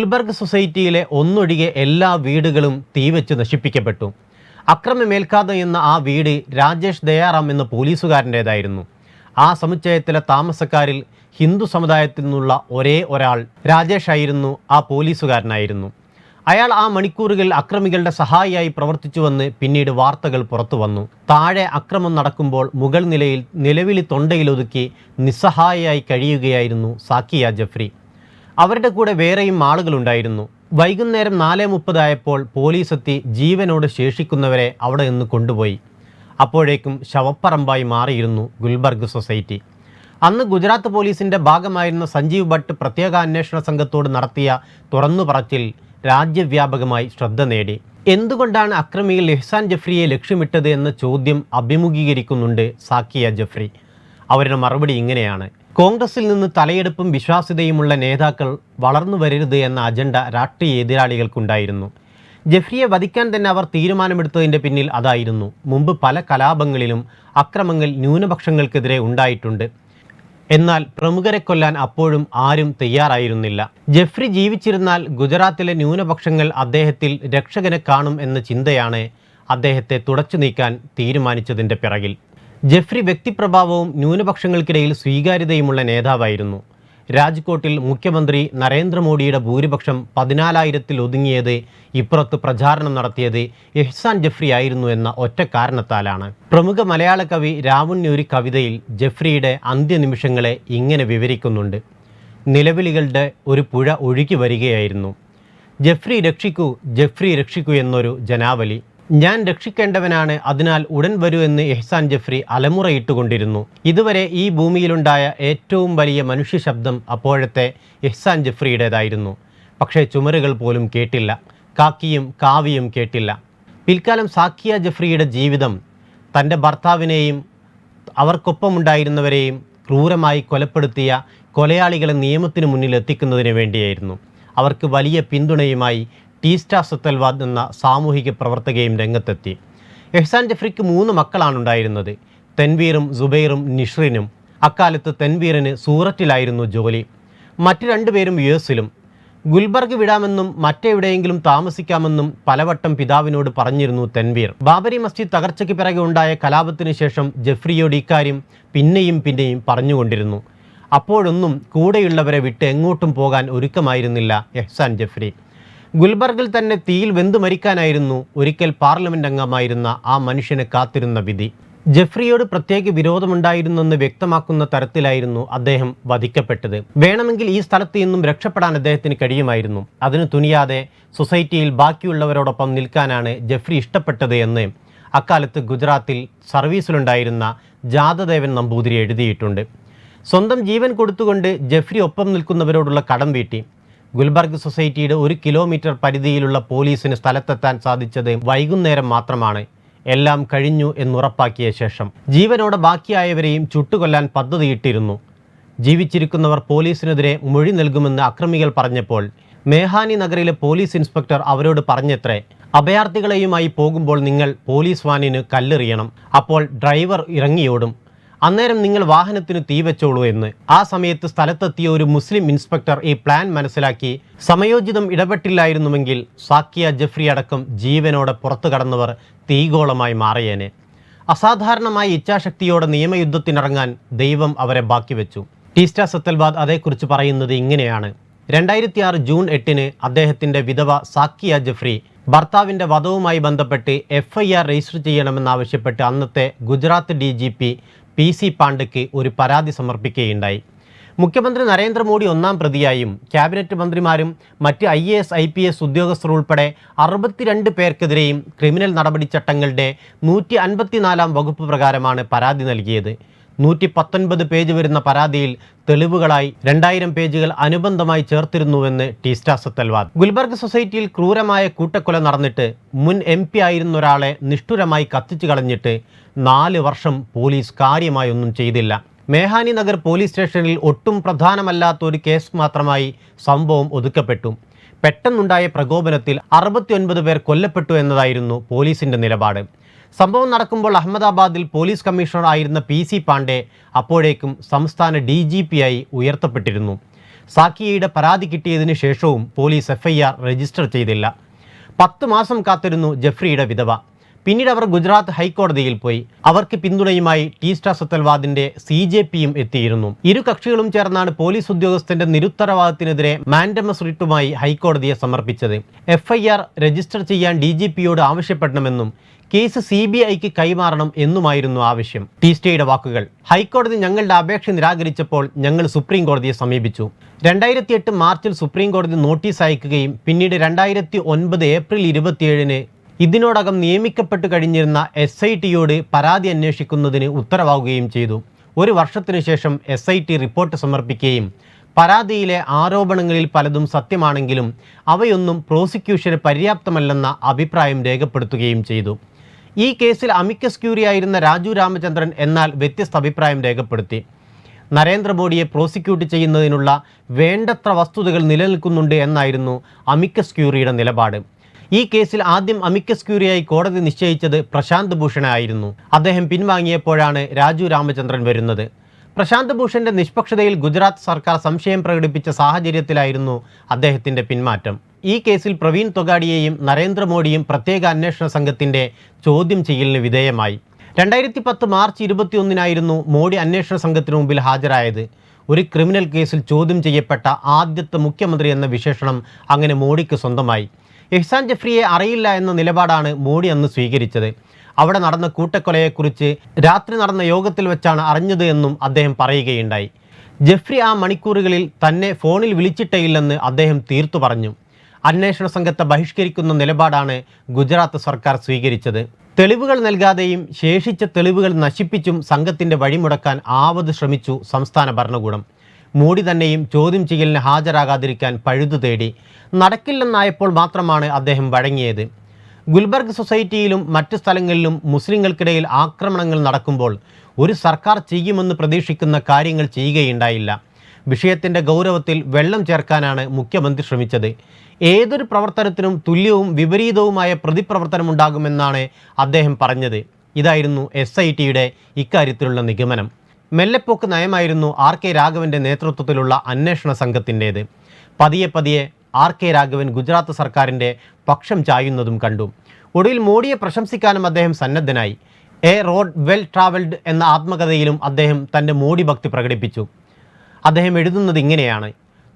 ഗുൽബർഗ് സൊസൈറ്റിയിലെ ഒന്നൊഴികെ എല്ലാ വീടുകളും തീവച്ച് നശിപ്പിക്കപ്പെട്ടു. അക്രമമേൽക്കാതെ എന്ന ആ വീട് രാജേഷ് ദയാറാം എന്ന പോലീസുകാരന്റേതായിരുന്നു. ആ സമുച്ചയത്തിലെ താമസക്കാരിൽ ഹിന്ദു സമുദായത്തിൽ നിന്നുള്ള ഒരേ ഒരാൾ രാജേഷ് ആയിരുന്നു ആ പോലീസുകാരനായിരുന്നു. അയാൾ ആ മണിക്കൂറുകളിൽ അക്രമികളുടെ സഹായിയായി പ്രവർത്തിച്ചുവെന്ന് പിന്നീട് വാർത്തകൾ പുറത്തു വന്നു. താഴെ അക്രമം നടക്കുമ്പോൾ മുകൾ നിലയിൽ നിലവിളി തൊണ്ടയിലൊതുക്കി നിസ്സഹായയായി കഴിയുകയായിരുന്നു സാക്കിയ ജഫ്രി. അവരുടെ കൂടെ വേറെയും ആളുകളുണ്ടായിരുന്നു. വൈകുന്നേരം നാല് മുപ്പതായപ്പോൾ പോലീസ് എത്തി ജീവനോട് ശേഷിക്കുന്നവരെ അവിടെ നിന്ന് കൊണ്ടുപോയി. അപ്പോഴേക്കും ശവപ്പറമ്പായി മാറിയിരുന്നു ഗുൽബർഗ് സൊസൈറ്റി. അന്ന് ഗുജറാത്ത് പോലീസിന്റെ ഭാഗമായിരുന്ന സഞ്ജീവ് ഭട്ട് പ്രത്യേക അന്വേഷണ സംഘത്തോട് നടത്തിയ തുറന്നുപറച്ചിൽ രാജ്യവ്യാപകമായി ശ്രദ്ധ നേടി. എന്തുകൊണ്ടാണ് അക്രമിയിൽ ഇഹ്സാൻ ജഫ്രിയെ ലക്ഷ്യമിട്ടത് എന്ന ചോദ്യം അഭിമുഖീകരിക്കുന്നുണ്ട് സാക്കിയ ജഫ്രി. അവരുടെ മറുപടി ഇങ്ങനെയാണ്. കോൺഗ്രസിൽ നിന്ന് തലയെടുപ്പും വിശ്വാസ്യതയുമുള്ള നേതാക്കൾ വളർന്നു വരരുത് എന്ന അജണ്ട രാഷ്ട്രീയ എതിരാളികൾക്കുണ്ടായിരുന്നു. ജഫ്രിയെ വധിക്കാൻ തന്നെ അവർ തീരുമാനമെടുത്തതിന്റെ പിന്നിൽ അതായിരുന്നു. മുമ്പ് പല കലാപങ്ങളിലും അക്രമങ്ങൾ ന്യൂനപക്ഷങ്ങൾക്കെതിരെ ഉണ്ടായിട്ടുണ്ട്. എന്നാൽ പ്രമുഖരെ കൊല്ലാൻ അപ്പോഴും ആരും തയ്യാറായിരുന്നില്ല. ജഫ്രി ജീവിച്ചിരുന്നാൽ ഗുജറാത്തിലെ ന്യൂനപക്ഷങ്ങൾ അദ്ദേഹത്തിൽ രക്ഷകനെ കാണും എന്ന ചിന്തയാണ് അദ്ദേഹത്തെ തുടച്ചു നീക്കാൻ തീരുമാനിച്ചതിന്റെ പിറകിൽ. ജഫ്രി വ്യക്തിപ്രഭാവവും ന്യൂനപക്ഷങ്ങൾക്കിടയിൽ സ്വീകാര്യതയുമുള്ള നേതാവായിരുന്നു. രാജ്കോട്ടിൽ മുഖ്യമന്ത്രി നരേന്ദ്രമോദിയുടെ ഭൂരിപക്ഷം പതിനാലായിരത്തിൽ ഒതുങ്ങിയത് ഇപ്പുറത്ത് പ്രചാരണം നടത്തിയത് എഹ്സാൻ ജഫ്രി ആയിരുന്നു എന്ന ഒറ്റ കാരണത്താലാണ്. പ്രമുഖ മലയാള കവി ഒരു കവിതയിൽ ജഫ്രിയുടെ അന്ത്യനിമിഷങ്ങളെ ഇങ്ങനെ വിവരിക്കുന്നുണ്ട്. നിലവിളികളുടെ ഒരു പുഴ ഒഴുകി വരികയായിരുന്നു. ജഫ്രി രക്ഷിക്കൂ ജഫ്രി രക്ഷിക്കൂ എന്നൊരു ജനാവലി. ഞാൻ രക്ഷിക്കേണ്ടവനാണ് അതിനാൽ ഉടൻ വരൂ എന്ന് എഹ്സാൻ ജഫ്രി അലമുറയിട്ടുകൊണ്ടിരുന്നു. ഇതുവരെ ഈ ഭൂമിയിലുണ്ടായ ഏറ്റവും വലിയ മനുഷ്യ ശബ്ദം അപ്പോഴത്തെ എഹ്സാൻ ജഫ്രിയുടേതായിരുന്നു. പക്ഷേ ചുമരുകൾ പോലും കേട്ടില്ല കാക്കിയും കാവിയും കേട്ടില്ല. പിൽക്കാലം സാക്കിയ ജഫ്രിയുടെ ജീവിതം തന്റെ ഭർത്താവിനെയും അവർക്കൊപ്പമുണ്ടായിരുന്നവരെയും ക്രൂരമായി കൊലപ്പെടുത്തിയ കൊലയാളികളെ നിയമത്തിന് മുന്നിൽ എത്തിക്കുന്നതിന് വേണ്ടിയായിരുന്നു. അവർക്ക് വലിയ പിന്തുണയുമായി ടീസ്റ്റ സത്തൽവാദ് എന്ന സാമൂഹിക പ്രവർത്തകയും രംഗത്തെത്തി. എഹ്സാൻ ജഫ്രിക്ക് മൂന്ന് മക്കളാണ് ഉണ്ടായിരുന്നത് തെൻവീറും സുബൈറും നിഷ്റിനും. അക്കാലത്ത് തെൻവീറിന് സൂററ്റിലായിരുന്നു ജോലി. മറ്റു രണ്ടുപേരും യു എസിലും ഗുൽബർഗ് വിടാമെന്നും മറ്റെവിടെയെങ്കിലും താമസിക്കാമെന്നും പലവട്ടം പിതാവിനോട് പറഞ്ഞിരുന്നു തെൻവീർ. ബാബരി മസ്ജിദ് തകർച്ചയ്ക്ക് പിറകെ ഉണ്ടായ കലാപത്തിന് ശേഷം ജഫ്രിയോട് ഇക്കാര്യം പിന്നെയും പിന്നെയും പറഞ്ഞുകൊണ്ടിരുന്നു. അപ്പോഴൊന്നും കൂടെയുള്ളവരെ വിട്ട് എങ്ങോട്ടും പോകാൻ ഒരുക്കമായിരുന്നില്ല എഹ്സാൻ ജഫ്രി. ഗുൽബർഗിൽ തന്നെ തീയിൽ വെന്തു മരിക്കാനായിരുന്നു ഒരിക്കൽ പാർലമെന്റ് അംഗമായിരുന്ന ആ മനുഷ്യന് കാത്തിരുന്ന വിധി. ജഫ്രിയോട് പ്രത്യേക വിരോധമുണ്ടായിരുന്നെന്ന് വ്യക്തമാക്കുന്ന തരത്തിലായിരുന്നു അദ്ദേഹം വധിക്കപ്പെട്ടത്. വേണമെങ്കിൽ ഈ സ്ഥലത്ത് നിന്നും രക്ഷപ്പെടാൻ അദ്ദേഹത്തിന് കഴിയുമായിരുന്നു. അതിന് തുനിയാതെ സൊസൈറ്റിയിൽ ബാക്കിയുള്ളവരോടൊപ്പം നിൽക്കാനാണ് ജെഫ്രി ഇഷ്ടപ്പെട്ടത് എന്ന് അക്കാലത്ത് ഗുജറാത്തിൽ സർവീസിലുണ്ടായിരുന്ന ജാതദേവൻ നമ്പൂതിരി എഴുതിയിട്ടുണ്ട്. സ്വന്തം ജീവൻ കൊടുത്തുകൊണ്ട് ജഫ്രി ഒപ്പം നിൽക്കുന്നവരോടുള്ള കടം വീട്ടി. ഗുൽബർഗ് സൊസൈറ്റിയുടെ ഒരു കിലോമീറ്റർ പരിധിയിലുള്ള പോലീസിന് സ്ഥലത്തെത്താൻ സാധിച്ചത് വൈകുന്നേരം മാത്രമാണ്. എല്ലാം കഴിഞ്ഞു എന്നുറപ്പാക്കിയ ശേഷം ജീവനോടെ ബാക്കിയായവരെയും ചുട്ടുകൊല്ലാൻ പദ്ധതിയിട്ടിരുന്നു. ജീവിച്ചിരിക്കുന്നവർ പോലീസിനെതിരെ മൊഴി നൽകുമെന്ന് അക്രമികൾ പറഞ്ഞപ്പോൾ മേഹാനി നഗറിലെ പോലീസ് ഇൻസ്പെക്ടർ അവരോട് പറഞ്ഞത്രേ അഭയാർത്ഥികളെയുമായി പോകുമ്പോൾ നിങ്ങൾ പോലീസ് വാനിന് കല്ലെറിയണം. അപ്പോൾ ഡ്രൈവർ ഇറങ്ങിയോടും അന്നേരം നിങ്ങൾ വാഹനത്തിന് തീ വെച്ചോളൂ എന്ന്. ആ സമയത്ത് സ്ഥലത്തെത്തിയ ഒരു മുസ്ലിം ഇൻസ്പെക്ടർ ഈ പ്ലാൻ മനസ്സിലാക്കി. സമയോചിതം ഇടപെട്ടില്ലായിരുന്നുവെങ്കിൽ സാക്കിയ ജഫ്രി അടക്കം ജീവനോടെ പുറത്തു കടന്നവർ തീഗോളമായി മാറിയേനെ. അസാധാരണമായ ഇച്ഛാശക്തിയോടെ നിയമയുദ്ധത്തിനിറങ്ങാൻ ദൈവം അവരെ ബാക്കി വെച്ചു. ടീസ്റ്റ സത്തൽബാദ് അതേക്കുറിച്ച് പറയുന്നത് ഇങ്ങനെയാണ്. രണ്ടായിരത്തി ആറ് ജൂൺ എട്ടിന് അദ്ദേഹത്തിന്റെ വിധവ സാക്കിയ ജഫ്രി ഭർത്താവിന്റെ വധവുമായി ബന്ധപ്പെട്ട് എഫ് ഐ ആർ രജിസ്റ്റർ ചെയ്യണമെന്നാവശ്യപ്പെട്ട് അന്നത്തെ Gujarat D G P P C പാണ്ഡയ്ക്ക് ഒരു പരാതി സമർപ്പിക്കുകയുണ്ടായി. മുഖ്യമന്ത്രി നരേന്ദ്രമോദി ഒന്നാം പ്രതിയായും ക്യാബിനറ്റ് മന്ത്രിമാരും മറ്റ് I A S I P S ഉദ്യോഗസ്ഥർ ഉൾപ്പെടെ അറുപത്തിരണ്ട് പേർക്കെതിരെയും ക്രിമിനൽ നടപടിച്ചട്ടങ്ങളുടെ നൂറ്റി അൻപത്തിനാലാം വകുപ്പ് പ്രകാരമാണ് പരാതി നൽകിയത്. നൂറ്റി പത്തൊൻപത് പേജ് വരുന്ന പരാതിയിൽ തെളിവുകളായി രണ്ടായിരം പേജുകൾ അനുബന്ധമായി ചേർത്തിരുന്നുവെന്ന് ടീസ്റ്റ സത്തൽവാദ് ഗുൽബർഗ് സൊസൈറ്റിയിൽ ക്രൂരമായ കൂട്ടക്കൊല നടന്നിട്ട് മുൻ എം പി ആയിരുന്ന ഒരാളെ നിഷ്ഠുരമായി കത്തിച്ചു കളഞ്ഞിട്ട് നാല് വർഷം പോലീസ് കാര്യമായൊന്നും ചെയ്തില്ല. മേഹാനി നഗർ പോലീസ് സ്റ്റേഷനിൽ ഒട്ടും പ്രധാനമല്ലാത്ത ഒരു കേസ് മാത്രമായി സംഭവം ഒതുക്കപ്പെട്ടു. പെട്ടെന്നുണ്ടായ പ്രകോപനത്തിൽ അറുപത്തിയൊൻപത് പേർ കൊല്ലപ്പെട്ടു എന്നതായിരുന്നു പോലീസിന്റെ നിലപാട്. സംഭവം നടക്കുമ്പോൾ അഹമ്മദാബാദിൽ പോലീസ് കമ്മീഷണർ ആയിരുന്ന പി സി പാണ്ഡെ അപ്പോഴേക്കും സംസ്ഥാന ഡി ജി പി ആയി ഉയർത്തപ്പെട്ടിരുന്നു. സാക്കിയയുടെ പരാതി കിട്ടിയതിനു ശേഷവും പോലീസ് എഫ്ഐആർ രജിസ്റ്റർ ചെയ്തില്ല. പത്ത് മാസം കാത്തിരുന്നു ജെഫ്രിയുടെ വിധവ. പിന്നീട് അവർ ഗുജറാത്ത് ഹൈക്കോടതിയിൽ പോയി. അവർക്ക് പിന്തുണയുമായി ടീസ്റ്റ സത്തൽവാദിന്റെ സി ജെ പിയും എത്തിയിരുന്നു. ഇരു കക്ഷികളും ചേർന്നാണ് പോലീസ് ഉദ്യോഗസ്ഥന്റെ നിരുത്തരവാദത്തിനെതിരെ മാൻഡമസ് റിട്ടുമായി ഹൈക്കോടതിയെ സമർപ്പിച്ചത്. എഫ്ഐആർ രജിസ്റ്റർ ചെയ്യാൻ ഡി ജി പിയോട് ആവശ്യപ്പെടണമെന്നും കേസ് സി ബി ഐക്ക് കൈമാറണം എന്നുമായിരുന്നു ആവശ്യം. ടീസ്റ്റയുടെ വാക്കുകൾ. ഹൈക്കോടതി ഞങ്ങളുടെ അപേക്ഷ നിരാകരിച്ചപ്പോൾ ഞങ്ങൾ സുപ്രീം കോടതിയെ സമീപിച്ചു. രണ്ടായിരത്തി എട്ട് മാർച്ചിൽ സുപ്രീം കോടതി നോട്ടീസ് അയക്കുകയും പിന്നീട് രണ്ടായിരത്തി ഒൻപത് ഏപ്രിൽ ഇരുപത്തിയേഴിന് ഇതിനോടകം നിയമിക്കപ്പെട്ടു കഴിഞ്ഞിരുന്ന എസ് ഐ ടിയോട് പരാതി അന്വേഷിക്കുന്നതിന് ഉത്തരവാകുകയും ചെയ്തു. ഒരു വർഷത്തിനു ശേഷം എസ് ഐ ടി റിപ്പോർട്ട് സമർപ്പിക്കുകയും പരാതിയിലെ ആരോപണങ്ങളിൽ പലതും സത്യമാണെങ്കിലും അവയൊന്നും പ്രോസിക്യൂഷന് പര്യാപ്തമല്ലെന്ന അഭിപ്രായം രേഖപ്പെടുത്തുകയും ചെയ്തു. ഈ കേസിൽ അമിക്കസ് ക്യൂറിയായിരുന്ന രാജു രാമചന്ദ്രൻ എന്നാൽ വ്യത്യസ്ത അഭിപ്രായം രേഖപ്പെടുത്തി. നരേന്ദ്രമോദിയെ പ്രോസിക്യൂട്ട് ചെയ്യുന്നതിനുള്ള വേണ്ടത്ര വസ്തുതകൾ നിലനിൽക്കുന്നുണ്ട് എന്നായിരുന്നു അമിക്കസ് ക്യൂറിയുടെ നിലപാട്. ഈ കേസിൽ ആദ്യം അമിക്കസ് ക്യൂറിയായി കോടതി നിശ്ചയിച്ചത് പ്രശാന്ത് ഭൂഷണായിരുന്നു. അദ്ദേഹം പിൻവാങ്ങിയപ്പോഴാണ് രാജു രാമചന്ദ്രൻ വരുന്നത്. പ്രശാന്ത് ഭൂഷന്റെ നിഷ്പക്ഷതയിൽ ഗുജറാത്ത് സർക്കാർ സംശയം പ്രകടിപ്പിച്ച സാഹചര്യത്തിലായിരുന്നു അദ്ദേഹത്തിന്റെ പിന്മാറ്റം. ഈ കേസിൽ പ്രവീൺ തൊഗാഡിയെയും നരേന്ദ്രമോദിയും പ്രത്യേക അന്വേഷണ സംഘത്തിന്റെ ചോദ്യം ചെയ്യലിന് വിധേയമായി. രണ്ടായിരത്തി പത്ത് മാർച്ച് ഇരുപത്തിയൊന്നിനായിരുന്നു മോഡി അന്വേഷണ സംഘത്തിനു മുമ്പിൽ ഹാജരായത്. ഒരു ക്രിമിനൽ കേസിൽ ചോദ്യം ചെയ്യപ്പെട്ട ആദ്യത്തെ മുഖ്യമന്ത്രി എന്ന വിശേഷണം അങ്ങനെ മോഡിക്ക് സ്വന്തമായി. എഹ്സാൻ ജഫ്രിയെ അറിയില്ല എന്ന നിലപാടാണ് മോഡി അന്ന് സ്വീകരിച്ചത്. അവിടെ നടന്ന കൂട്ടക്കൊലയെക്കുറിച്ച് രാത്രി നടന്ന യോഗത്തിൽ വെച്ചാണ് അറിഞ്ഞത് എന്നും അദ്ദേഹം പറയുകയുണ്ടായി. ജഫ്രി ആ മണിക്കൂറുകളിൽ തന്നെ ഫോണിൽ വിളിച്ചിട്ടേയില്ലെന്ന് അദ്ദേഹം തീർത്തു പറഞ്ഞു. അന്വേഷണ സംഘത്തെ ബഹിഷ്കരിക്കുന്ന നിലപാടാണ് ഗുജറാത്ത് സർക്കാർ സ്വീകരിച്ചത്. തെളിവുകൾ നൽകാതെയും ശേഷിച്ച തെളിവുകൾ നശിപ്പിച്ചും സംഘത്തിന്റെ വഴിമുടക്കാൻ ആവത് ശ്രമിച്ചു സംസ്ഥാന ഭരണകൂടം. മോഡി തന്നെയും ചോദ്യം ചെയ്യലിന് ഹാജരാകാതിരിക്കാൻ പഴുതു തേടി. നടക്കില്ലെന്നായപ്പോൾ മാത്രമാണ് അദ്ദേഹം വഴങ്ങിയത്. ഗുൽബർഗ് സൊസൈറ്റിയിലും മറ്റു സ്ഥലങ്ങളിലും മുസ്ലിങ്ങൾക്കിടയിൽ ആക്രമണങ്ങൾ നടക്കുമ്പോൾ ഒരു സർക്കാർ ചെയ്യുമെന്ന് പ്രതീക്ഷിക്കുന്ന കാര്യങ്ങൾ ചെയ്യുകയുണ്ടായില്ല. വിഷയത്തിന്റെ ഗൗരവത്തിൽ വെള്ളം ചേർക്കാനാണ് മുഖ്യമന്ത്രി ശ്രമിച്ചത്. ഏതൊരു പ്രവർത്തനത്തിനും തുല്യവും വിപരീതവുമായ പ്രതിപ്രവർത്തനമുണ്ടാകുമെന്നാണ് അദ്ദേഹം പറഞ്ഞത്. ഇതായിരുന്നു എസ് ഐ ടിയുടെ ഇക്കാര്യത്തിലുള്ള നിഗമനം. മെല്ലെപ്പോക്ക് നയമായിരുന്നു ആർ കെ രാഘവന്റെ നേതൃത്വത്തിലുള്ള അന്വേഷണ സംഘത്തിന്റേത്. പതിയെ പതിയെ ആർ കെ രാഘവൻ ഗുജറാത്ത് സർക്കാരിന്റെ പക്ഷം ചായുന്നതും കണ്ടു. ഒടുവിൽ മോഡിയെ പ്രശംസിക്കാനും അദ്ദേഹം സന്നദ്ധനായി. എ റോഡ് വെൽ ട്രാവൽഡ് എന്ന ആത്മകഥയിലും അദ്ദേഹം തന്റെ മോഡി ഭക്തി പ്രകടിപ്പിച്ചു. അദ്ദേഹം എഴുതുന്നത് ഇങ്ങനെയാണ്.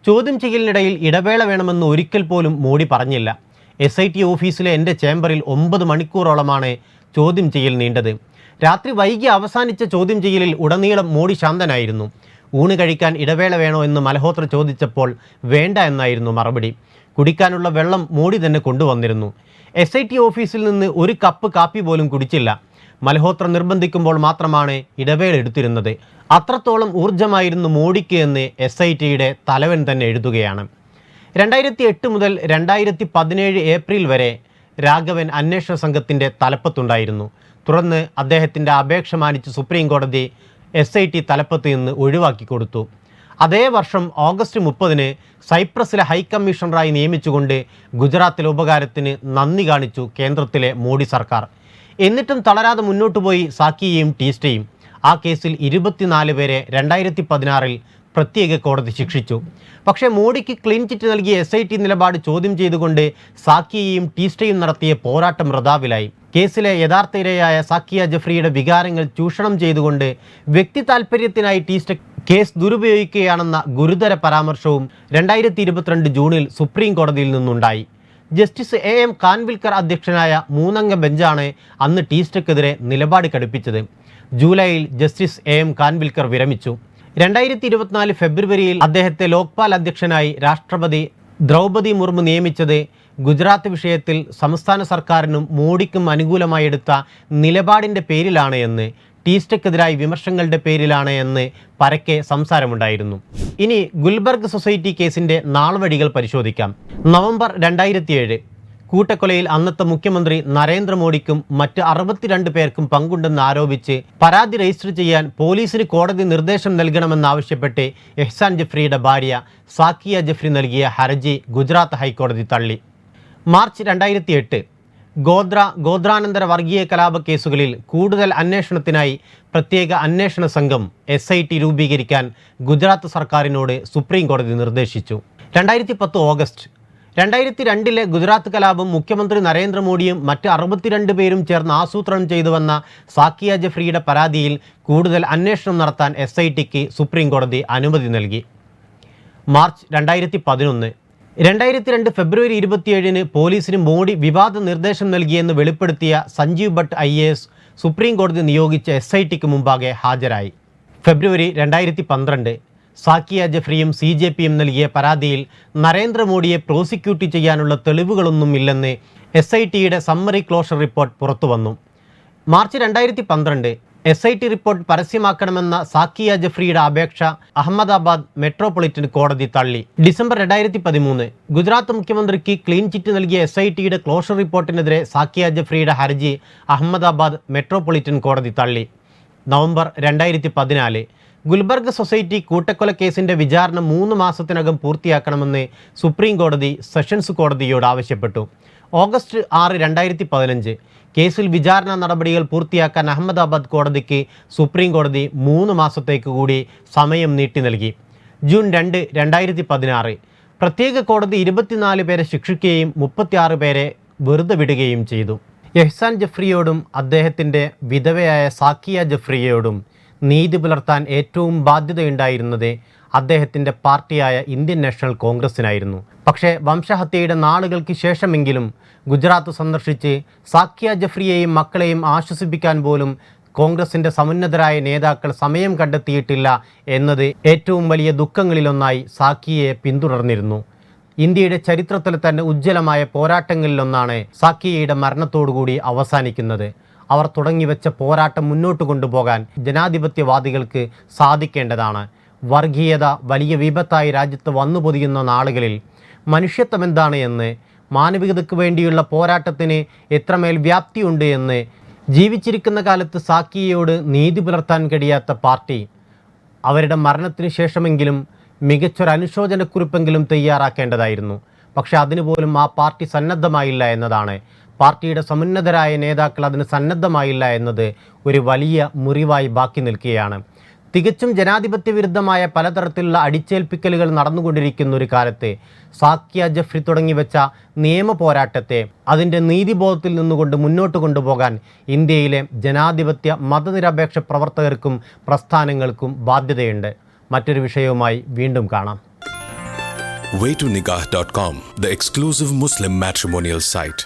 ചോദ്യം ചെയ്യലിനിടയിൽ ഇടവേള വേണമെന്ന് ഒരിക്കൽ പോലും മോഡി പറഞ്ഞില്ല. എസ് ഐ ടി ഓഫീസിലെ എന്റെ ചേംബറിൽ ഒമ്പത് മണിക്കൂറോളമാണ് ചോദ്യം ചെയ്യൽ നീണ്ടത്. രാത്രി വൈകി അവസാനിച്ച ചോദ്യം ചെയ്യലിൽ ഉടനീളം മോഡി ശാന്തനായിരുന്നു. ഊണ് കഴിക്കാൻ ഇടവേള വേണോ എന്ന് മൽഹോത്ര ചോദിച്ചപ്പോൾ വേണ്ട എന്നായിരുന്നു മറുപടി. കുടിക്കാനുള്ള വെള്ളം മോഡി തന്നെ കൊണ്ടുവന്നിരുന്നു. എസ് ഐ ടി ഓഫീസിൽ നിന്ന് ഒരു കപ്പ് കാപ്പി പോലും കുടിച്ചില്ല. മൽഹോത്ര നിർബന്ധിക്കുമ്പോൾ മാത്രമാണ് ഇടവേള എടുത്തിരുന്നത്. അത്രത്തോളം ഊർജമായിരുന്നു മോഡിക്ക് എന്ന് എസ് ഐ ടിയുടെ തലവൻ തന്നെ എഴുതുകയാണ്. രണ്ടായിരത്തി എട്ട് മുതൽ രണ്ടായിരത്തി പതിനേഴ് ഏപ്രിൽ വരെ രാഘവൻ അന്വേഷണ സംഘത്തിന്റെ തലപ്പത്തുണ്ടായിരുന്നു. തുടർന്ന് അദ്ദേഹത്തിന്റെ അപേക്ഷ മാനിച്ച് സുപ്രീം കോടതി എസ് ഐ ടി തലപ്പത്ത് നിന്ന് ഒഴിവാക്കി കൊടുത്തു. അതേ വർഷം ഓഗസ്റ്റ് മുപ്പതിന് സൈപ്രസിലെ ഹൈക്കമ്മീഷണറായി നിയമിച്ചുകൊണ്ട് ഗുജറാത്തിലെ ഉപകാരത്തിന് നന്ദി കാണിച്ചു കേന്ദ്രത്തിലെ മോഡി സർക്കാർ. എന്നിട്ടും തളരാതെ മുന്നോട്ട് പോയി സാക്കിയെയും ടീസ്റ്റയും. ആ കേസിൽ ഇരുപത്തിനാല് പേരെ രണ്ടായിരത്തി പതിനാറിൽ പ്രത്യേക കോടതി ശിക്ഷിച്ചു. പക്ഷേ മോഡിക്ക് ക്ലീൻ ചിറ്റ് നൽകിയ എസ് ഐ ടി നിലപാട് ചോദ്യം ചെയ്തുകൊണ്ട് സാക്കിയയും ടീസ്റ്റയും നടത്തിയ പോരാട്ടം റദാവിലായി. കേസിലെ യഥാർത്ഥ ഇരയായ സാക്കിയ ജഫ്രിയുടെ വികാരങ്ങൾ ചൂഷണം ചെയ്തുകൊണ്ട് വ്യക്തി താൽപ്പര്യത്തിനായി ടീസ്റ്റ കേസ് ദുരുപയോഗിക്കുകയാണെന്ന ഗുരുതര പരാമർശവും രണ്ടായിരത്തി ഇരുപത്തിരണ്ട് ജൂണിൽ സുപ്രീം കോടതിയിൽ നിന്നുണ്ടായി. ജസ്റ്റിസ് എ എം കാൻവിൽക്കർ അധ്യക്ഷനായ മൂന്നംഗ ബെഞ്ചാണ് അന്ന് ടീസ്റ്റക്കെതിരെ നിലപാട് കടുപ്പിച്ചത്. ജൂലൈയിൽ ജസ്റ്റിസ് എ എം കാൻവിൽക്കർ വിരമിച്ചു. രണ്ടായിരത്തി ഇരുപത്തിനാല് ഫെബ്രുവരിയിൽ അദ്ദേഹത്തെ ലോക്പാൽ അധ്യക്ഷനായി രാഷ്ട്രപതി ദ്രൗപദി മുർമു നിയമിച്ചത് ഗുജറാത്ത് വിഷയത്തിൽ സംസ്ഥാന സർക്കാരിനും മോഡിക്കും അനുകൂലമായി എടുത്ത നിലപാടിന്റെ പേരിലാണ് എന്ന് ടീസ്റ്റക്കെതിരായി വിമർശങ്ങളുടെ പേരിലാണ് എന്ന് പരക്കെ സംസാരമുണ്ടായിരുന്നു. ഇനി ഗുൽബർഗ് സൊസൈറ്റി കേസിന്റെ നാൾവഴികൾ പരിശോധിക്കാം. നവംബർ രണ്ടായിരത്തിയേഴ് കൂട്ടക്കൊലയിൽ അന്നത്തെ മുഖ്യമന്ത്രി നരേന്ദ്രമോദിക്കും മറ്റ് അറുപത്തിരണ്ട് പേർക്കും പങ്കുണ്ടെന്ന് ആരോപിച്ച് പരാതി രജിസ്റ്റർ ചെയ്യാൻ പോലീസിന് കോടതി നിർദ്ദേശം നൽകണമെന്നാവശ്യപ്പെട്ട് എഹ്സാൻ ജഫ്രിയുടെ ഭാര്യ സാക്കിയ ജഫ്രി നൽകിയ ഹർജി ഗുജറാത്ത് ഹൈക്കോടതി തള്ളി. മാർച്ച് രണ്ടായിരത്തി എട്ട് ഗോത്ര ഗോത്രാനന്തര വർഗീയ കലാപ കേസുകളിൽ കൂടുതൽ അന്വേഷണത്തിനായി പ്രത്യേക അന്വേഷണ സംഘം എസ് ഐ ടി രൂപീകരിക്കാൻ ഗുജറാത്ത് സർക്കാരിനോട് സുപ്രീം കോടതി നിർദ്ദേശിച്ചു. രണ്ടായിരത്തി പത്ത് ഓഗസ്റ്റ് രണ്ടായിരത്തി രണ്ടിലെ ഗുജറാത്ത് കലാപം മുഖ്യമന്ത്രി നരേന്ദ്രമോദിയും മറ്റ് അറുപത്തിരണ്ട് പേരും ചേർന്ന് ആസൂത്രണം ചെയ്തുവെന്ന സാക്കിയ ജഫ്രിയുടെ പരാതിയിൽ കൂടുതൽ അന്വേഷണം നടത്താൻ എസ് ഐ ടിക്ക് സുപ്രീംകോടതി അനുമതി നൽകി. മാർച്ച് രണ്ടായിരത്തി പതിനൊന്ന് രണ്ടായിരത്തി രണ്ട് ഫെബ്രുവരി ഇരുപത്തിയേഴിന് പോലീസിന് മോഡി വിവാദ നിർദ്ദേശം നൽകിയെന്ന് വെളിപ്പെടുത്തിയ Sanjiv Bhatt I A S സുപ്രീംകോടതി നിയോഗിച്ച എസ് ഐ ടിക്ക് മുമ്പാകെ ഹാജരായി. ഫെബ്രുവരി രണ്ടായിരത്തി പന്ത്രണ്ട് സാക്കിയ ജഫ്രിയും സി ജെ പിയും നൽകിയ പരാതിയിൽ നരേന്ദ്രമോദിയെ പ്രോസിക്യൂട്ട് ചെയ്യാനുള്ള തെളിവുകളൊന്നും ഇല്ലെന്ന് എസ് ഐ ടിയുടെ സമ്മറി ക്ലോഷർ റിപ്പോർട്ട് പുറത്തുവന്നു. മാർച്ച് രണ്ടായിരത്തി പന്ത്രണ്ട് എസ് ഐ ടി റിപ്പോർട്ട് പരസ്യമാക്കണമെന്ന സാക്കിയ ജഫ്രിയുടെ അപേക്ഷ അഹമ്മദാബാദ് മെട്രോപൊളിറ്റൻ കോടതി തള്ളി. ഡിസംബർ രണ്ടായിരത്തി പതിമൂന്ന് ഗുജറാത്ത് മുഖ്യമന്ത്രിക്ക് ക്ലീൻ ചിറ്റ് നൽകിയ എസ് ഐ ടിയുടെ ക്ലോഷർ റിപ്പോർട്ടിനെതിരെ സാക്കിയ ജഫ്രിയുടെ ഹർജി അഹമ്മദാബാദ് മെട്രോപൊളിറ്റൻ കോടതി തള്ളി. നവംബർ രണ്ടായിരത്തി പതിനാല് ഗുൽബർഗ് സൊസൈറ്റി കൂട്ടക്കൊല കേസിന്റെ വിചാരണ മൂന്ന് മാസത്തിനകം പൂർത്തിയാക്കണമെന്ന് സുപ്രീം കോടതി സെഷൻസ് കോടതിയോട് ആവശ്യപ്പെട്ടു. ഓഗസ്റ്റ് ആറ് രണ്ടായിരത്തി പതിനഞ്ച്. കേസിൽ വിചാരണ നടപടികൾ പൂർത്തിയാക്കാൻ അഹമ്മദാബാദ് കോടതിക്ക് സുപ്രീം കോടതി മൂന്ന് മാസത്തേക്ക് കൂടി സമയം നീട്ടി നൽകി. ജൂൺ രണ്ട് രണ്ടായിരത്തി പതിനാറ്. പ്രത്യേക കോടതി ഇരുപത്തിനാല് പേരെ ശിക്ഷിക്കുകയും മുപ്പത്തിയാറ് പേരെ വെറുതെ വിടുകയും ചെയ്തു. എഹ്സാൻ ജഫ്രിയോടും അദ്ദേഹത്തിന്റെ വിധവയായ സാക്കിയ ജഫ്രിയയോടും നീതി പുലർത്താൻ ഏറ്റവും ബാധ്യതയുണ്ടായിരുന്നത് അദ്ദേഹത്തിന്റെ പാർട്ടിയായ ഇന്ത്യൻ നാഷണൽ കോൺഗ്രസിനായിരുന്നു പക്ഷേ വംശഹത്യയുടെ നാളുകൾക്ക് ശേഷമെങ്കിലും ഗുജറാത്ത് സന്ദർശിച്ച് സാഖ്യ ജഫ്രിയെയും മക്കളെയും ആശ്വസിപ്പിക്കാൻ പോലും കോൺഗ്രസിന്റെ സമുന്നതരായ നേതാക്കൾ സമയം കണ്ടെത്തിയിട്ടില്ല എന്നത് ഏറ്റവും വലിയ ദുഃഖങ്ങളിലൊന്നായി സാക്കിയെ പിന്തുടർന്നിരുന്നു. ഇന്ത്യയുടെ ചരിത്രത്തിൽ തന്നെ ഉജ്ജ്വലമായ പോരാട്ടങ്ങളിലൊന്നാണ് സാക്കിയയുടെ മരണത്തോടുകൂടി അവസാനിക്കുന്നത്. അവർ തുടങ്ങിവെച്ച പോരാട്ടം മുന്നോട്ട് കൊണ്ടുപോകാൻ ജനാധിപത്യവാദികൾക്ക് സാധിക്കേണ്ടതാണ്. വർഗീയത വലിയ വിപത്തായി രാജ്യത്ത് വന്നു പൊതിയുന്ന നാളുകളിൽ മനുഷ്യത്വം എന്താണ് എന്ന് മാനവികതയ്ക്ക് വേണ്ടിയുള്ള പോരാട്ടത്തിന് എത്രമേൽ വ്യാപ്തിയുണ്ട് എന്ന് ജീവിച്ചിരിക്കുന്ന കാലത്ത് സാക്കിയയോട് നീതി പുലർത്താൻ കഴിയാത്ത പാർട്ടി അവരുടെ മരണത്തിന് ശേഷമെങ്കിലും മികച്ചൊരു അനുശോചനക്കുറിപ്പെങ്കിലും തയ്യാറാക്കേണ്ടതായിരുന്നു. പക്ഷേ അതിനുപോലും ആ പാർട്ടി സന്നദ്ധമായില്ല എന്നതാണ് പാർട്ടിയുടെ സമുന്നതരായ നേതാക്കൾ അതിന് സന്നദ്ധമായില്ല എന്നത് ഒരു വലിയ മുറിവായി ബാക്കി നിൽക്കുകയാണ്. തികച്ചും ജനാധിപത്യ വിരുദ്ധമായ പലതരത്തിലുള്ള അടിച്ചേൽപ്പിക്കലുകൾ നടന്നുകൊണ്ടിരിക്കുന്ന ഒരു കാലത്ത് സാക്കിയ ജഫ്രി തുടങ്ങി വെച്ച നിയമ പോരാട്ടത്തെ അതിന്റെ നീതിബോധത്തിൽ നിന്നുകൊണ്ട് മുന്നോട്ട് കൊണ്ടുപോകാൻ ഇന്ത്യയിലെ ജനാധിപത്യ മതനിരപേക്ഷ പ്രവർത്തകർക്കും പ്രസ്ഥാനങ്ങൾക്കും ബാധ്യതയുണ്ട്. മറ്റൊരു വിഷയവുമായി വീണ്ടും കാണാം. Waytonikah.com, the exclusive Muslim matrimonial site.